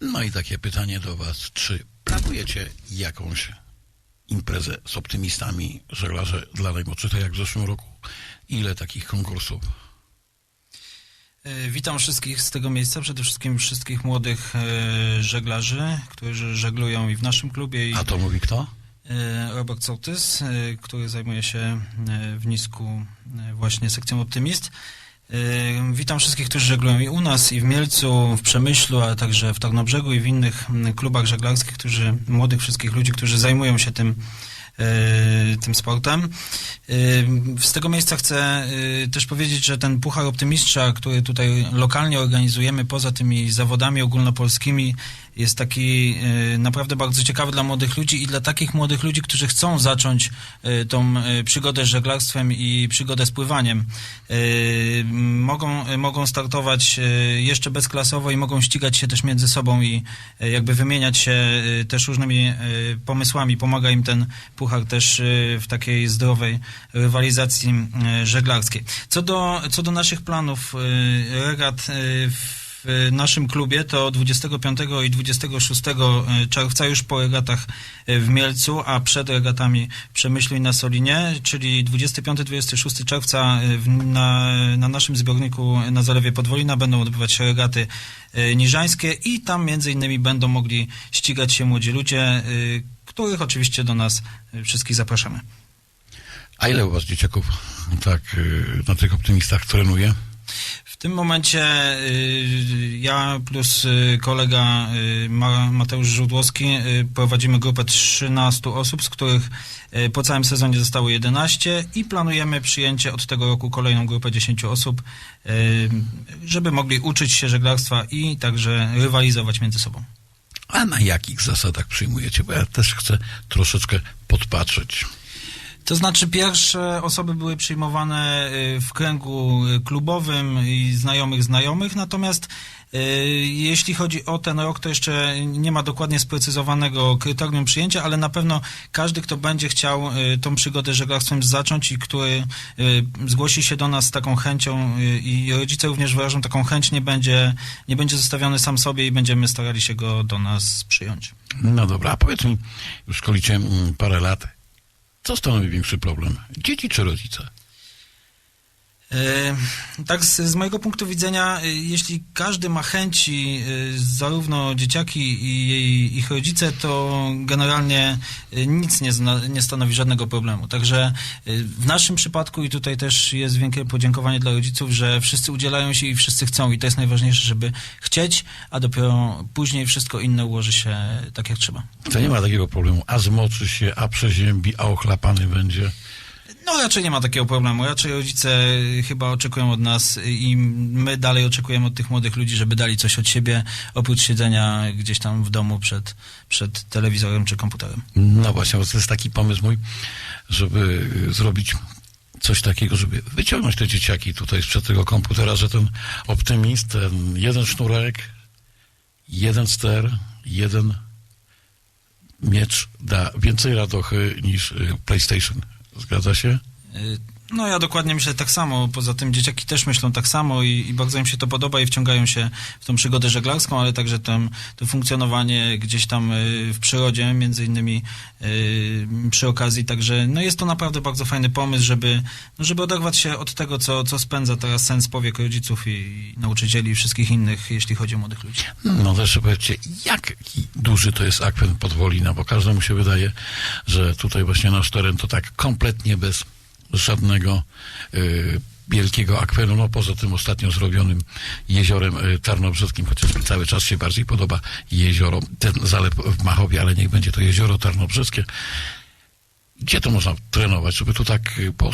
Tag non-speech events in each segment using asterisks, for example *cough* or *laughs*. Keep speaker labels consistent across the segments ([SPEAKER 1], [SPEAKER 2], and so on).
[SPEAKER 1] No i takie pytanie do Was, czy planujecie jakąś imprezę z optymistami żeglarze dla najmłodszych, tak jak w zeszłym roku? Ile takich konkursów?
[SPEAKER 2] E, Witam wszystkich z tego miejsca, przede wszystkim wszystkich młodych e, żeglarzy, którzy żeglują i w naszym klubie, i
[SPEAKER 1] A to mówi kto?
[SPEAKER 2] e, Robert Sołtys, który zajmuje się w Nisku właśnie sekcją Optymist. Witam wszystkich, którzy żeglują i u nas, i w Mielcu, w Przemyślu, a także w Tarnobrzegu i w innych m, klubach żeglarskich, którzy, młodych wszystkich ludzi, którzy zajmują się tym, tym sportem. E, Z tego miejsca chcę e, też powiedzieć, że ten Puchar Optymistrza, który tutaj lokalnie organizujemy, poza tymi zawodami ogólnopolskimi, jest taki naprawdę bardzo ciekawy dla młodych ludzi i dla takich młodych ludzi, którzy chcą zacząć tą przygodę z żeglarstwem i przygodę z pływaniem. Mogą, mogą startować jeszcze bezklasowo i mogą ścigać się też między sobą i jakby wymieniać się też różnymi pomysłami. Pomaga im ten puchar też e, w takiej zdrowej rywalizacji e, żeglarskiej. Co do, co do naszych planów e, regat w naszym klubie to 25 i 26 czerwca już po regatach w Mielcu, a przed regatami Przemyślu i na Solinie, czyli 25-26 czerwca na, na naszym zbiorniku na Zalewie Podwolina będą odbywać się regaty niżańskie i tam między innymi będą mogli ścigać się młodzi ludzie, których oczywiście do nas e, wszystkich zapraszamy.
[SPEAKER 1] A ile u Was dzieciaków tak y, na tych optymistach trenuje?
[SPEAKER 2] W tym momencie y, ja plus y, kolega y, Ma- Mateusz Żudłowski y, prowadzimy grupę 13 osób, z których y, po całym sezonie zostało 11 i planujemy przyjęcie od tego roku kolejną grupę 10 osób, y, żeby mogli uczyć się żeglarstwa i także rywalizować między sobą.
[SPEAKER 1] A na jakich zasadach przyjmujecie? Bo ja też chcę troszeczkę podpatrzeć.
[SPEAKER 2] To znaczy pierwsze osoby były przyjmowane y, w kręgu y, klubowym i znajomych znajomych, natomiast jeśli chodzi o ten rok, to jeszcze nie ma dokładnie sprecyzowanego kryterium przyjęcia, ale na pewno każdy, kto będzie chciał y, tą przygodę żeglarstwem zacząć i który y, zgłosi się do nas z taką chęcią y, i rodzice również wyrażą taką chęć, nie będzie, nie będzie zostawiony sam sobie i będziemy starali się go do nas przyjąć.
[SPEAKER 1] No dobra, a powiedz mi, już szkolicie mm, parę lat, co stanowi większy problem? Dzieci czy rodzice?
[SPEAKER 2] Tak, z, z mojego punktu widzenia, e, jeśli każdy ma chęci, e, zarówno dzieciaki i jej, ich rodzice, to generalnie e, nic nie, zna, nie stanowi żadnego problemu. Także w naszym przypadku, i tutaj też jest wielkie podziękowanie dla rodziców, że wszyscy udzielają się i wszyscy chcą, i to jest najważniejsze, żeby chcieć, a dopiero później wszystko inne ułoży się tak, jak trzeba.
[SPEAKER 1] To nie ma takiego problemu, a zmoczy się, a przeziębi, a ochlapany będzie.
[SPEAKER 2] No raczej nie ma takiego problemu. Raczej rodzice chyba oczekują od nas i my dalej oczekujemy od tych młodych ludzi, żeby dali coś od siebie, oprócz siedzenia gdzieś tam w domu przed, przed telewizorem czy komputerem.
[SPEAKER 1] No właśnie, to jest taki pomysł mój, żeby y, zrobić coś takiego, żeby wyciągnąć te dzieciaki tutaj sprzed tego komputera, że ten optymist, ten jeden sznurek, jeden ster, jeden miecz da więcej radochy niż y, PlayStation. Zgadza się?
[SPEAKER 2] No ja dokładnie myślę tak samo, poza tym dzieciaki też myślą tak samo i, i bardzo im się to podoba i wciągają się w tą przygodę żeglarską, ale także tam, to funkcjonowanie gdzieś tam y, w przyrodzie, między innymi y, przy okazji, także no jest to naprawdę bardzo fajny pomysł, żeby, no żeby oderwać się od tego, co, co spędza teraz sens powiek rodziców i, i nauczycieli i wszystkich innych, jeśli chodzi o młodych ludzi.
[SPEAKER 1] No też powiedzcie, jaki duży to jest akwen Podwolina, bo każdemu się wydaje, że tutaj właśnie nasz teren to tak kompletnie bez żadnego y, wielkiego akwenu, no poza tym ostatnio zrobionym jeziorem y, Tarnobrzeskim, chociaż mi cały czas się bardziej podoba jezioro, ten zalew w Machowie, ale niech będzie to jezioro Tarnobrzeskie. Gdzie to można trenować, żeby tu tak y, po,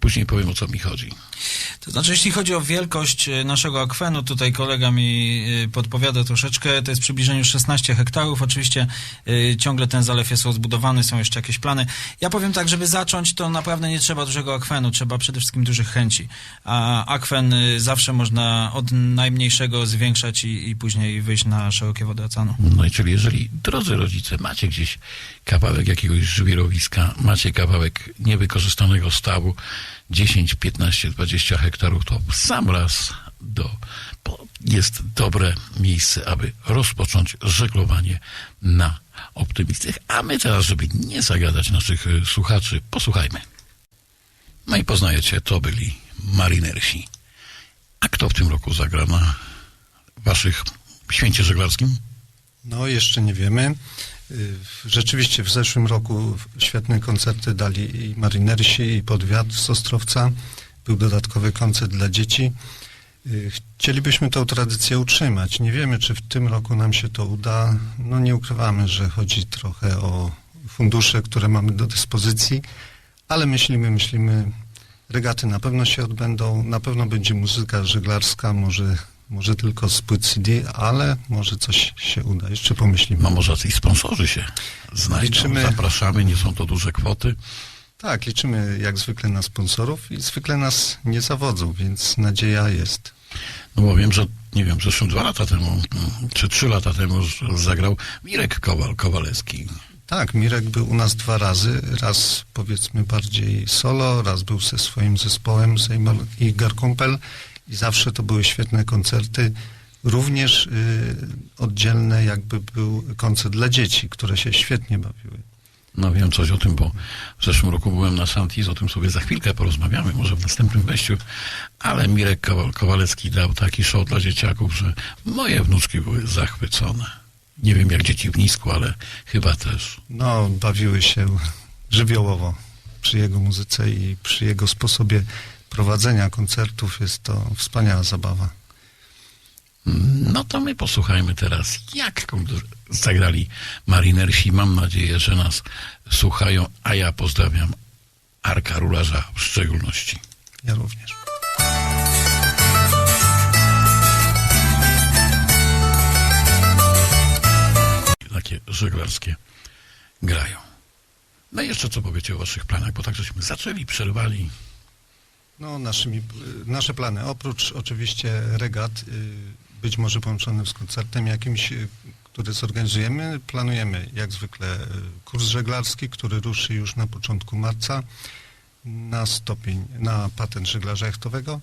[SPEAKER 1] później powiem o co mi chodzi.
[SPEAKER 2] To znaczy, jeśli chodzi o wielkość e, naszego akwenu, tutaj kolega mi e, podpowiada troszeczkę, to jest przybliżenie 16 hektarów. Oczywiście e, ciągle ten zalew jest rozbudowany, są jeszcze jakieś plany. Ja powiem tak, żeby zacząć, to naprawdę nie trzeba dużego akwenu, trzeba przede wszystkim dużych chęci. A akwen zawsze można od najmniejszego zwiększać i, i później wyjść na szerokie wody oceanu.
[SPEAKER 1] No i czyli jeżeli, drodzy rodzice, macie gdzieś kawałek jakiegoś żwirowiska, macie kawałek niewykorzystanego stawu, 10, 15, 20 hektarów to sam raz do, jest dobre miejsce, aby rozpocząć żeglowanie na optymistach. A my teraz, żeby nie zagadać naszych y, słuchaczy, posłuchajmy. No i poznajecie, to byli marinersi. A kto w tym roku zagra na waszych święcie żeglarskim?
[SPEAKER 3] No, jeszcze nie wiemy. Rzeczywiście w zeszłym roku świetne koncerty dali i marinersi, i podwiat z Ostrowca. Był dodatkowy koncert dla dzieci. Y, Chcielibyśmy tą tradycję utrzymać. Nie wiemy, czy w tym roku nam się to uda. No nie ukrywamy, że chodzi trochę o fundusze, które mamy do dyspozycji, ale myślimy, myślimy, regaty na pewno się odbędą, na pewno będzie muzyka żeglarska, może, może tylko z płyt CD, ale może coś się uda. Jeszcze pomyślimy.
[SPEAKER 1] No może jacyś sponsorzy się znajdą.
[SPEAKER 3] Liczymy-
[SPEAKER 1] Zapraszamy, nie są to duże kwoty.
[SPEAKER 3] Tak, liczymy jak zwykle na sponsorów i zwykle nas nie zawodzą, więc nadzieja jest.
[SPEAKER 1] No bo wiem, że nie wiem, zresztą dwa lata temu, mm, czy trzy lata temu zagrał Mirek Kowal, Kowalewski.
[SPEAKER 3] Tak, Mirek był u nas dwa razy. Raz powiedzmy bardziej solo, raz był ze swoim zespołem Seymour i Garkumpel i zawsze to były świetne koncerty. Również y, oddzielne jakby był koncert dla dzieci, które się świetnie bawiły.
[SPEAKER 1] No wiem coś o tym, bo w zeszłym roku byłem na Santis, o tym sobie za chwilkę porozmawiamy, może w następnym wejściu, ale Mirek Kowal, Kowalewski dał taki show dla dzieciaków, że moje wnuczki były zachwycone. Nie wiem jak dzieci w Nisku, ale chyba też.
[SPEAKER 3] No, bawiły się żywiołowo przy jego muzyce i przy jego sposobie prowadzenia koncertów. Jest to wspaniała zabawa.
[SPEAKER 1] No to my posłuchajmy teraz, jak zagrali marinersi. Mam nadzieję, że nas słuchają, a ja pozdrawiam Arka Rularza w szczególności.
[SPEAKER 3] Ja również.
[SPEAKER 1] Takie żeglarskie grają. No i jeszcze co powiecie o waszych planach, bo tak żeśmy zaczęli, przerwali.
[SPEAKER 3] No, naszymi, nasze plany, oprócz oczywiście regat, y, być może połączonym z koncertem jakimś, y, który zorganizujemy, planujemy jak zwykle y, kurs żeglarski, który ruszy już na początku marca na stopień, na patent żeglarza jachtowego.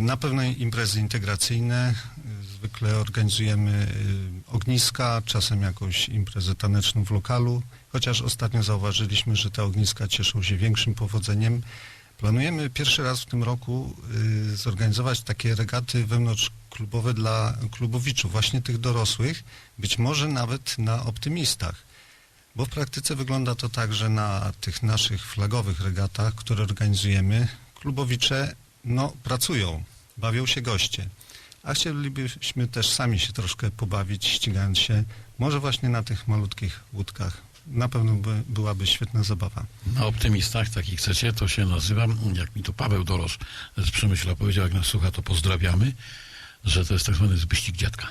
[SPEAKER 3] Na pewno imprezy integracyjne, zwykle organizujemy ogniska, czasem jakąś imprezę taneczną w lokalu, chociaż ostatnio zauważyliśmy, że te ogniska cieszą się większym powodzeniem. Planujemy pierwszy raz w tym roku y, zorganizować takie regaty wewnątrzklubowe dla klubowiczów, właśnie tych dorosłych, być może nawet na optymistach. Bo w praktyce wygląda to tak, że na tych naszych flagowych regatach, które organizujemy, klubowicze no, pracują, bawią się goście. A chcielibyśmy też sami się troszkę pobawić, ścigając się, może właśnie na tych malutkich łódkach. Na pewno by, byłaby świetna zabawa.
[SPEAKER 1] Na optymistach, tak jak chcecie, to się nazywa, jak mi to Paweł Dorosz z Przemyśla powiedział, jak nas słucha, to pozdrawiamy, że to jest tak zwany wyścig dziadka.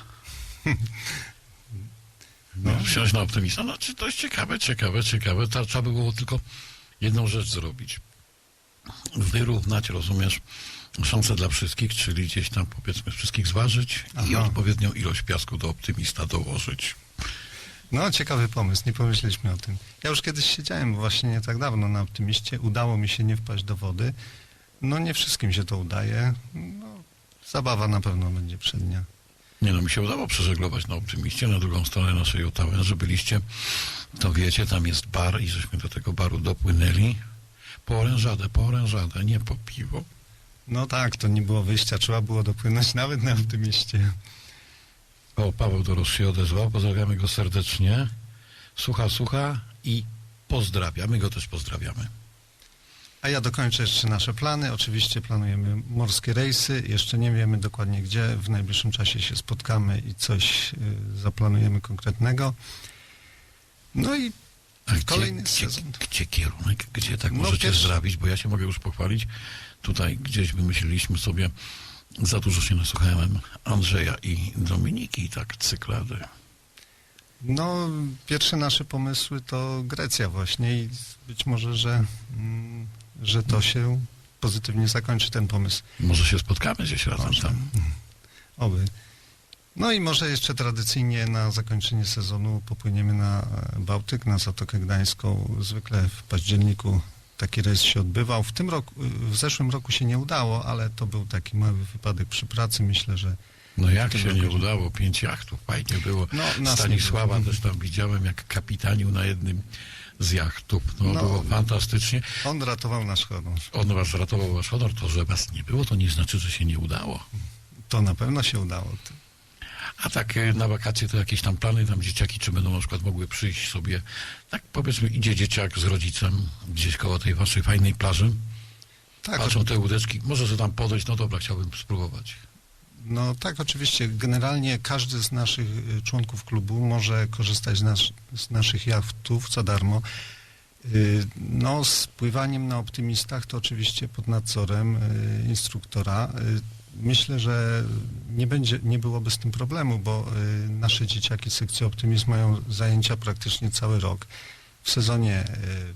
[SPEAKER 1] *laughs* No, wsiąść na optymista. No, czy to jest ciekawe, ciekawe, ciekawe. Ta, trzeba by było tylko jedną rzecz zrobić. Wyrównać, rozumiesz, szanse dla wszystkich, czyli gdzieś tam powiedzmy wszystkich zważyć i
[SPEAKER 3] Aha.
[SPEAKER 1] odpowiednią ilość piasku do optymista dołożyć.
[SPEAKER 3] No, ciekawy pomysł, nie pomyśleliśmy o tym. Ja już kiedyś siedziałem właśnie nie tak dawno na optymiście, udało mi się nie wpaść do wody. No, nie wszystkim się to udaje. No, zabawa na pewno będzie przednia.
[SPEAKER 1] Nie no, mi się udało przeżeglować na Optymiście, na drugą stronę naszej Ottawy, że byliście, to wiecie, tam jest bar i żeśmy do tego baru dopłynęli po orężadę, po orężadę, nie po piwo.
[SPEAKER 3] No tak, to nie było wyjścia, trzeba było dopłynąć nawet na optymiście.
[SPEAKER 1] O, Paweł Doros się odezwał, pozdrawiamy go serdecznie. Słucha, słucha i pozdrawiamy go też pozdrawiamy.
[SPEAKER 3] A ja dokończę jeszcze nasze plany. Oczywiście planujemy morskie rejsy. Jeszcze nie wiemy dokładnie gdzie. W najbliższym czasie się spotkamy i coś y, zaplanujemy konkretnego. No i
[SPEAKER 1] A gdzie,
[SPEAKER 3] Kolejny
[SPEAKER 1] gdzie,
[SPEAKER 3] sezon.
[SPEAKER 1] gdzie kierunek, gdzie tak
[SPEAKER 3] No,
[SPEAKER 1] możecie
[SPEAKER 3] pierwszy-
[SPEAKER 1] zdrawić, bo ja się mogę już pochwalić. Tutaj gdzieś wymyśliliśmy sobie, za dużo się nasłuchałem Andrzeja i Dominiki, i tak cyklady.
[SPEAKER 3] No, pierwsze nasze pomysły to Grecja właśnie i być może, że, mm, że to się pozytywnie zakończy ten pomysł.
[SPEAKER 1] Może się spotkamy gdzieś razem
[SPEAKER 3] Może.
[SPEAKER 1] tam.
[SPEAKER 3] Oby. No i może jeszcze tradycyjnie na zakończenie sezonu popłyniemy na e, Bałtyk, na Zatokę Gdańską. Zwykle w październiku taki rejs się odbywał. W tym roku, w zeszłym roku się nie udało, ale to był taki mały wypadek przy pracy. Myślę, że
[SPEAKER 1] No jak się
[SPEAKER 3] roku
[SPEAKER 1] nie udało, pięć jachtów, fajnie było.
[SPEAKER 3] No,
[SPEAKER 1] Stanisława też tam widziałem, jak kapitanił na jednym z jachtów. No,
[SPEAKER 3] No.
[SPEAKER 1] było fantastycznie.
[SPEAKER 3] on ratował nasz honor.
[SPEAKER 1] On was ratował wasz honor, to, że was nie było, to nie znaczy, że się nie udało.
[SPEAKER 3] To na pewno się udało.
[SPEAKER 1] A tak na wakacje to jakieś tam plany, tam dzieciaki, czy będą na przykład mogły przyjść sobie, tak powiedzmy idzie dzieciak z rodzicem gdzieś koło tej waszej fajnej plaży,
[SPEAKER 3] Tak,
[SPEAKER 1] patrzą te łódeczki, może że tam podejść, no dobra, chciałbym spróbować.
[SPEAKER 3] No tak, oczywiście. Generalnie każdy z naszych y, członków klubu może korzystać z, nas, z naszych jachtów za darmo. Y, No, z pływaniem na optymistach to oczywiście pod nadzorem y, instruktora. Myślę, że nie, będzie, nie byłoby z tym problemu, bo y, nasze dzieciaki z sekcji optymizm mają zajęcia praktycznie cały rok. W sezonie y,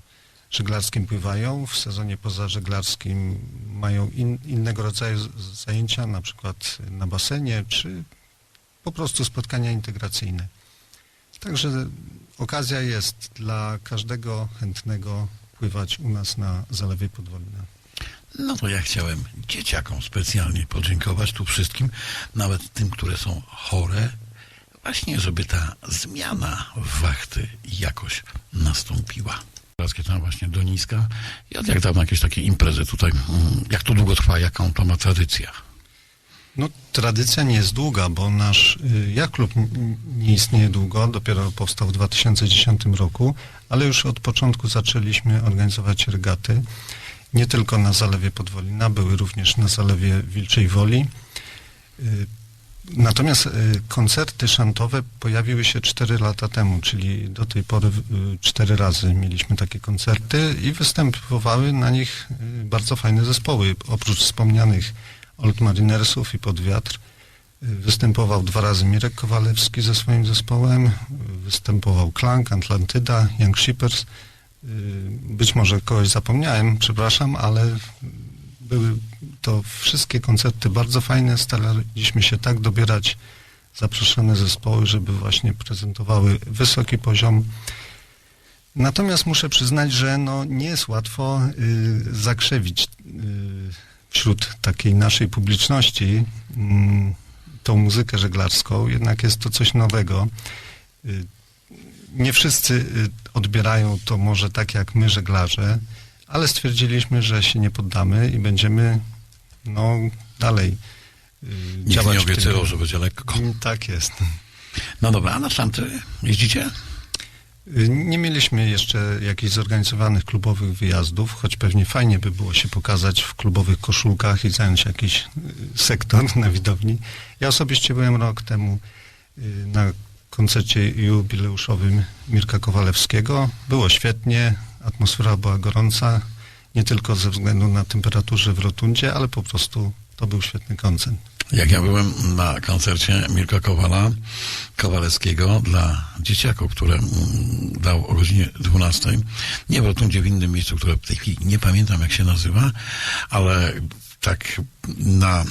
[SPEAKER 3] żeglarskim pływają, w sezonie pozażeglarskim mają in, innego rodzaju zajęcia, na przykład na basenie, czy po prostu spotkania integracyjne. Także okazja jest dla każdego chętnego pływać u nas na Zalewie Podwolna.
[SPEAKER 1] No to ja chciałem dzieciakom specjalnie podziękować tu wszystkim, nawet tym, które są chore, właśnie żeby ta zmiana wachty jakoś nastąpiła. Teraz tam właśnie do niska od jak dawno jakieś takie imprezy tutaj, mm, jak to długo trwa, jaką to ma tradycja?
[SPEAKER 3] No, tradycja nie jest długa, bo nasz y, jaklub n- nie istnieje długo, dopiero powstał w 2010 roku, ale już od początku zaczęliśmy organizować regaty. Nie tylko na Zalewie Podwolina, były również na Zalewie Wilczej Woli. Y, Natomiast y, koncerty szantowe pojawiły się 4 lata temu, czyli do tej pory y, cztery razy mieliśmy takie koncerty i występowały na nich y, bardzo fajne zespoły. Oprócz wspomnianych Old Marinersów i Podwiatr y, występował dwa razy Mirek Kowalewski ze swoim zespołem, y, występował Klank, Atlantyda, Young Shippers. Y, Być może kogoś zapomniałem, przepraszam, ale były to wszystkie koncerty bardzo fajne. Staraliśmy się tak dobierać zaproszone zespoły, żeby właśnie prezentowały wysoki poziom. Natomiast muszę przyznać, że no, nie jest łatwo y, zakrzewić y, wśród takiej naszej publiczności mm, tą muzykę żeglarską. Jednak jest to coś nowego. Y, nie wszyscy y, odbierają to może tak jak my żeglarze, ale stwierdziliśmy, że się nie poddamy i będziemy no, dalej y,
[SPEAKER 1] Nikt
[SPEAKER 3] działać.
[SPEAKER 1] nie obiecywał, że będzie lekko.
[SPEAKER 3] Mm, Tak jest.
[SPEAKER 1] No dobra, a na szanty jeździcie?
[SPEAKER 3] Y, Nie mieliśmy jeszcze jakichś zorganizowanych klubowych wyjazdów, choć pewnie fajnie by było się pokazać w klubowych koszulkach i zająć jakiś sektor *laughs* na widowni. Ja osobiście byłem rok temu na koncercie jubileuszowym Mirka Kowalewskiego. Było świetnie, atmosfera była gorąca, nie tylko ze względu na temperaturę w rotundzie, ale po prostu to był świetny koncert.
[SPEAKER 1] Jak ja byłem na koncercie Mirka Kowala, Kowalewskiego dla dzieciaków, które mm, dał o godzinie 12. Nie w Rotundzie, w innym miejscu, które w tej chwili nie pamiętam jak się nazywa, ale tak na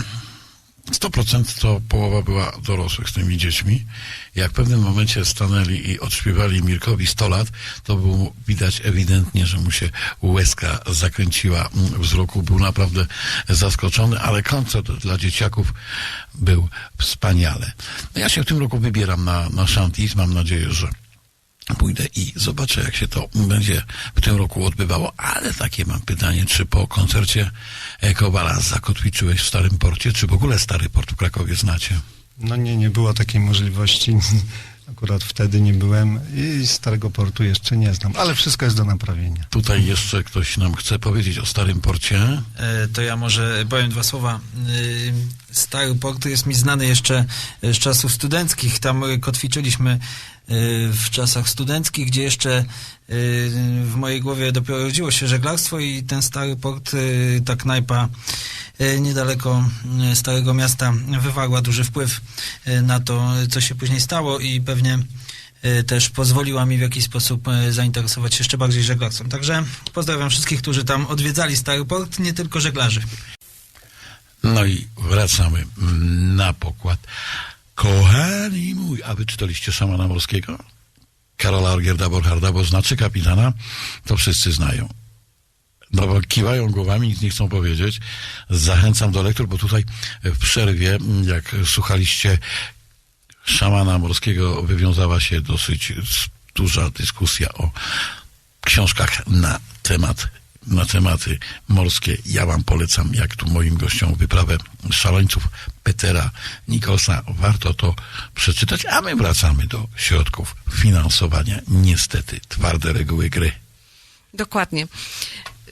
[SPEAKER 1] 100% to połowa była dorosłych z tymi dziećmi. Jak w pewnym momencie stanęli i odśpiewali Mirkowi 100 lat, to było widać ewidentnie, że mu się łezka zakręciła mm, wzroku. Był naprawdę zaskoczony, ale koncert dla dzieciaków był wspaniale. No Ja się w tym roku wybieram na, na Shanties. Mam nadzieję, że pójdę i zobaczę, jak się to będzie w tym roku odbywało. Ale takie mam pytanie, czy po koncercie e, Kowala zakotwiczyłeś w Starym Porcie, czy w ogóle Stary Port w Krakowie znacie?
[SPEAKER 3] No nie, nie było takiej możliwości. *laughs* Akurat wtedy nie byłem i Starego Portu jeszcze nie znam, ale wszystko jest do naprawienia.
[SPEAKER 1] Tutaj jeszcze ktoś nam chce powiedzieć o Starym Porcie.
[SPEAKER 2] E, To ja może powiem dwa słowa. E, Stary port jest mi znany jeszcze z czasów studenckich. Tam e, kotwiczyliśmy e, w czasach studenckich, gdzie jeszcze e, w mojej głowie dopiero rodziło się żeglarstwo i ten stary port, e, ta knajpa niedaleko Starego Miasta wywarła duży wpływ na to, co się później stało i pewnie też pozwoliła mi w jakiś sposób zainteresować się jeszcze bardziej żeglarstwem. Także pozdrawiam wszystkich, którzy tam odwiedzali Stary Port, nie tylko żeglarzy.
[SPEAKER 1] No i wracamy na pokład. Kochani mój, a wy czytaliście Szamana Morskiego? Karola Orgierda Borcharda, bo znaczy kapitana, to wszyscy znają. No bo kiwają głowami, nic nie chcą powiedzieć. Zachęcam do lektur, bo tutaj w przerwie, jak słuchaliście szamana morskiego, wywiązała się dosyć duża dyskusja o książkach na temat na tematy morskie. Ja wam polecam, jak tu moim gościom, wyprawę szaleńców Petera Nikolsa. Warto to przeczytać, a my wracamy do środków finansowania. Niestety, twarde reguły gry.
[SPEAKER 4] Dokładnie.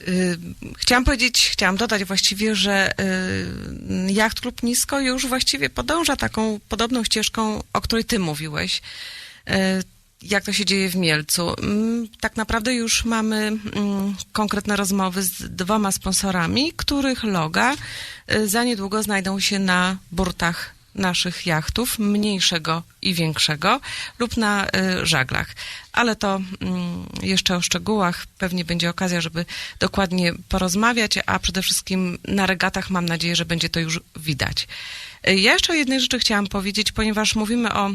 [SPEAKER 4] Y, Chciałam powiedzieć, chciałam dodać właściwie, że y, Jacht Klub Nisko już właściwie podąża taką podobną ścieżką, o której ty mówiłeś. Jak to się dzieje w Mielcu? Mm, Tak naprawdę już mamy mm, konkretne rozmowy z dwoma sponsorami, których loga y, za niedługo znajdą się na burtach naszych jachtów, mniejszego i większego, lub na y, żaglach. Ale to mm, jeszcze o szczegółach pewnie będzie okazja, żeby dokładnie porozmawiać, a przede wszystkim na regatach mam nadzieję, że będzie to już widać. Y, Ja jeszcze o jednej rzeczy chciałam powiedzieć, ponieważ mówimy o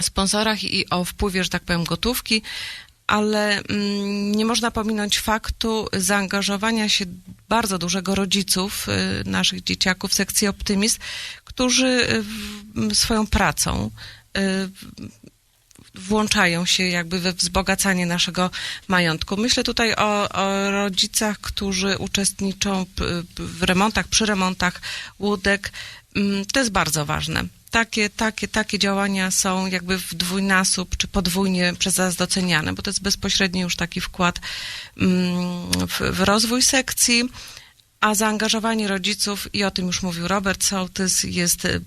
[SPEAKER 4] sponsorach i o wpływie, że tak powiem, gotówki, ale mm, nie można pominąć faktu zaangażowania się bardzo dużego rodziców y, naszych dzieciaków sekcji Optymist, którzy y, swoją pracą y, włączają się jakby we wzbogacanie naszego majątku. Myślę tutaj o, o rodzicach, którzy uczestniczą w remontach, przy remontach łódek. Mm, To jest bardzo ważne. Takie, takie, takie działania są jakby w dwójnasób czy podwójnie przez nas doceniane, bo to jest bezpośredni już taki wkład mm, w, w rozwój sekcji, a zaangażowanie rodziców, i o tym już mówił Robert Sołtys, jest y,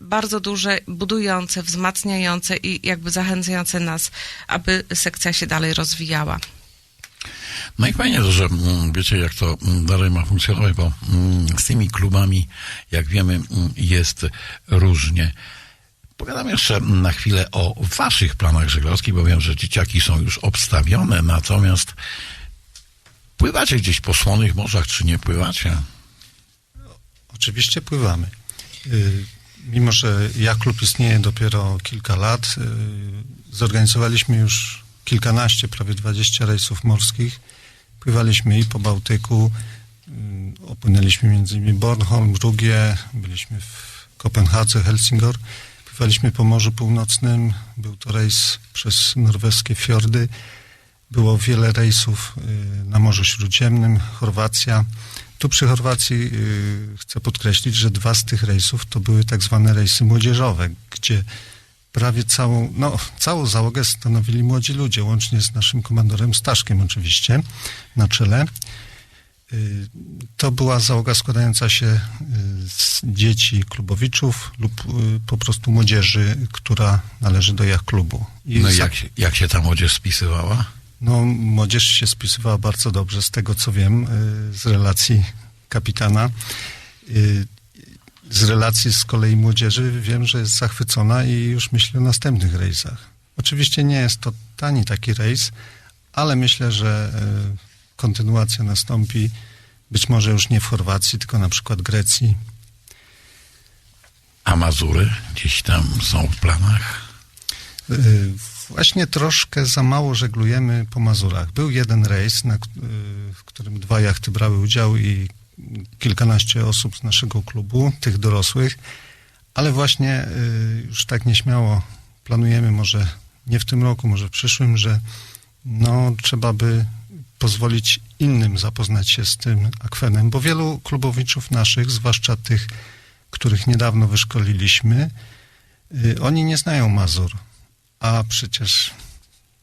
[SPEAKER 4] bardzo duże, budujące, wzmacniające i jakby zachęcające nas, aby sekcja się dalej rozwijała.
[SPEAKER 1] No i fajnie, że mm, wiecie, jak to mm, dalej ma funkcjonować, bo mm, z tymi klubami, jak wiemy, jest różnie. Pogadam jeszcze na chwilę o waszych planach żeglarskich, bo wiem, że dzieciaki są już obstawione, natomiast pływacie gdzieś po słonych morzach, czy nie pływacie?
[SPEAKER 3] Oczywiście pływamy. Y, Mimo, że jak klub istnieje dopiero kilka lat, y, zorganizowaliśmy już kilkanaście, prawie 20 rejsów morskich. Pływaliśmy i po Bałtyku, y, opłynęliśmy między innymi Bornholm, Brugie, byliśmy w Kopenhadze, Helsingor. Pływaliśmy po Morzu Północnym, był to rejs przez norweskie fiordy. Było wiele rejsów y, na Morzu Śródziemnym, Chorwacja. Tu przy Chorwacji y, chcę podkreślić, że dwa z tych rejsów to były tak zwane rejsy młodzieżowe, gdzie prawie całą, no, całą załogę stanowili młodzi ludzie, łącznie z naszym komandorem Staszkiem oczywiście na czele. Y, To była załoga składająca się y, z dzieci klubowiczów lub y, po prostu młodzieży, która należy do jak klubu. I
[SPEAKER 1] No i jak, się- jak się ta młodzież spisywała?
[SPEAKER 3] no, młodzież się spisywała bardzo dobrze, z tego co wiem, z relacji kapitana. Z relacji z kolei młodzieży wiem, że jest zachwycona i już myśli o następnych rejsach. Oczywiście nie jest to tani taki rejs, ale myślę, że y, kontynuacja nastąpi być może już nie w Chorwacji, tylko na przykład Grecji.
[SPEAKER 1] A Mazury gdzieś tam są w planach?
[SPEAKER 3] Y, Właśnie troszkę za mało żeglujemy po Mazurach. Był jeden rejs, na, y, w którym dwa jachty brały udział i kilkanaście osób z naszego klubu, tych dorosłych, ale właśnie y, już tak nieśmiało planujemy, może nie w tym roku, może w przyszłym, że no, trzeba by pozwolić innym zapoznać się z tym akwenem, bo wielu klubowiczów naszych, zwłaszcza tych, których niedawno wyszkoliliśmy, y, oni nie znają Mazur. A przecież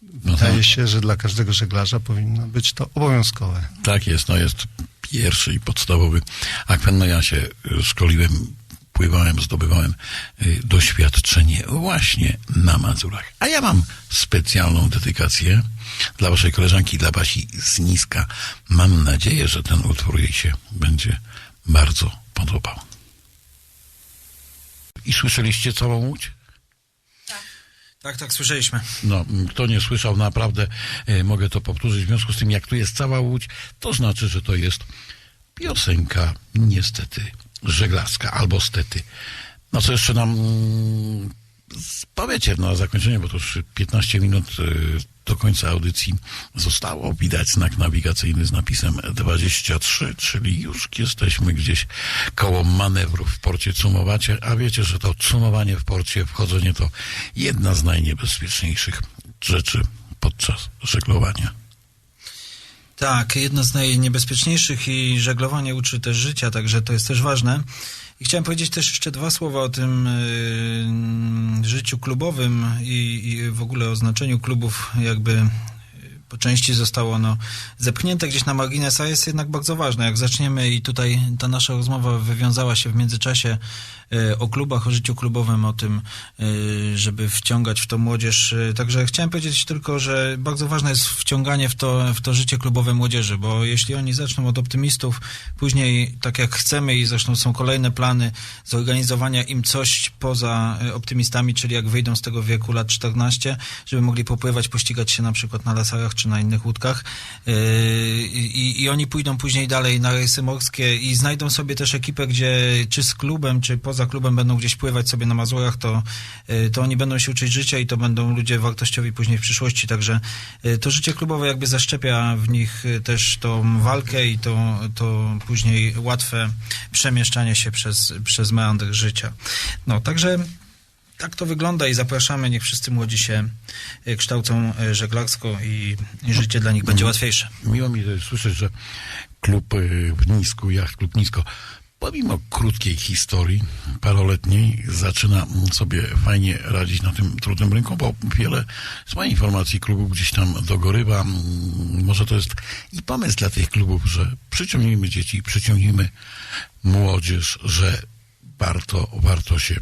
[SPEAKER 1] No
[SPEAKER 3] wydaje
[SPEAKER 1] tak.
[SPEAKER 3] się, że dla każdego żeglarza powinno być to obowiązkowe.
[SPEAKER 1] Tak jest, no jest pierwszy i podstawowy akwen. No ja się szkoliłem, pływałem, zdobywałem y, doświadczenie właśnie na Mazurach. A ja mam specjalną dedykację dla waszej koleżanki, dla Basi z Niska. Mam nadzieję, że ten utwór jej się będzie bardzo podobał. I słyszeliście całą łódź?
[SPEAKER 2] Tak, tak, słyszeliśmy.
[SPEAKER 1] No, kto nie słyszał, naprawdę e, mogę to powtórzyć. W związku z tym, jak tu jest cała łódź, to znaczy, że to jest piosenka niestety żeglarska albo stety. No co jeszcze nam powiecie na zakończenie, bo to już 15 minut y, do końca audycji zostało. Widać znak nawigacyjny z napisem 23, czyli już jesteśmy gdzieś koło manewrów w porcie Cumowacie, a wiecie, że to cumowanie w porcie, wchodzenie to jedna z najniebezpieczniejszych rzeczy podczas żeglowania.
[SPEAKER 2] Tak, jedno z najniebezpieczniejszych i żeglowanie uczy też życia, także to jest też ważne. I chciałem powiedzieć też jeszcze dwa słowa o tym y, życiu klubowym i, i w ogóle o znaczeniu klubów jakby po części zostało ono zepchnięte gdzieś na margines, a jest jednak bardzo ważne. Jak zaczniemy i tutaj ta nasza rozmowa wywiązała się w międzyczasie y, o klubach, o życiu klubowym, o tym, y, żeby wciągać w to młodzież. Y, Także chciałem powiedzieć tylko, że bardzo ważne jest wciąganie w to, w to życie klubowe młodzieży, bo jeśli oni zaczną od optymistów, później tak jak chcemy i zresztą są kolejne plany zorganizowania im coś poza optymistami, czyli jak wyjdą z tego wieku lat 14, żeby mogli popływać, pościgać się na przykład na lasarach czy na innych łódkach Yy, i, i oni pójdą później dalej na rejsy morskie i znajdą sobie też ekipę, gdzie czy z klubem, czy poza klubem będą gdzieś pływać sobie na Mazurach, to, yy, to oni będą się uczyć życia i to będą ludzie wartościowi później w przyszłości, także yy, to życie klubowe jakby zaszczepia w nich też tą walkę i to, to później łatwe przemieszczanie się przez, przez meandr życia. No, także tak to wygląda i zapraszamy, niech wszyscy młodzi się y, kształcą y, żeglarsko i, życie dla nich będzie łatwiejsze.
[SPEAKER 1] Miło mi słyszeć, że klub y, w Nisku, Jacht Klub Nisko, pomimo krótkiej historii, paroletniej, zaczyna sobie fajnie radzić na tym trudnym rynku, bo wiele z mojej informacji klubów gdzieś tam dogorywa. Mm, Może to jest i pomysł dla tych klubów, że przyciągnijmy dzieci, przyciągnijmy młodzież, że warto, warto się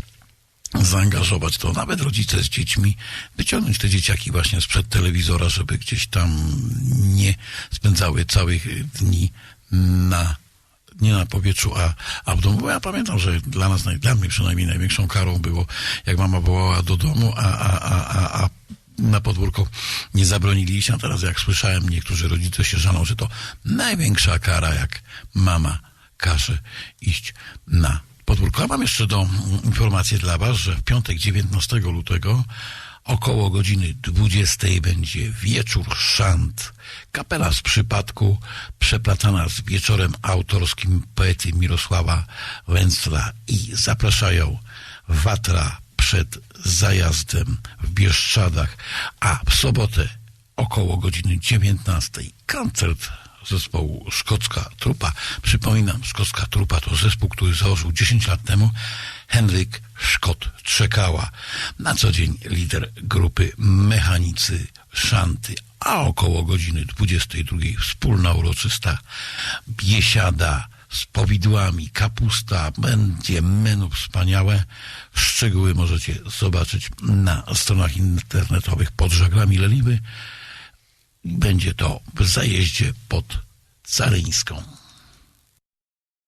[SPEAKER 1] zaangażować to nawet rodzice z dziećmi, wyciągnąć te dzieciaki właśnie sprzed telewizora, żeby gdzieś tam nie spędzały całych dni na nie na powietrzu, a, a w domu. Bo ja pamiętam, że dla nas, dla mnie przynajmniej największą karą było, jak mama wołała do domu, a, a, a, a, a na podwórko nie zabronili iść, a teraz jak słyszałem, niektórzy rodzice się żalą, że to największa kara, jak mama każe iść na podwórko. A mam jeszcze do informację dla Was, że w piątek 19 lutego około godziny 20 będzie wieczór szant. Kapela z przypadku przeplatana z wieczorem autorskim poety Mirosława Węcla i zapraszają Watra przed zajazdem w Bieszczadach, a w sobotę około godziny 19 koncert zespołu Szkocka Trupa. Przypominam, Szkocka Trupa to zespół, który założył 10 lat temu Henryk Szkot Trzekała. Na co dzień lider grupy Mechanicy Szanty, a około godziny 22 wspólna uroczysta biesiada z powidłami, kapusta, będzie menu wspaniałe. Szczegóły możecie zobaczyć na stronach internetowych pod żaglami Leliwy. Będzie to w zajeździe pod Caryńską.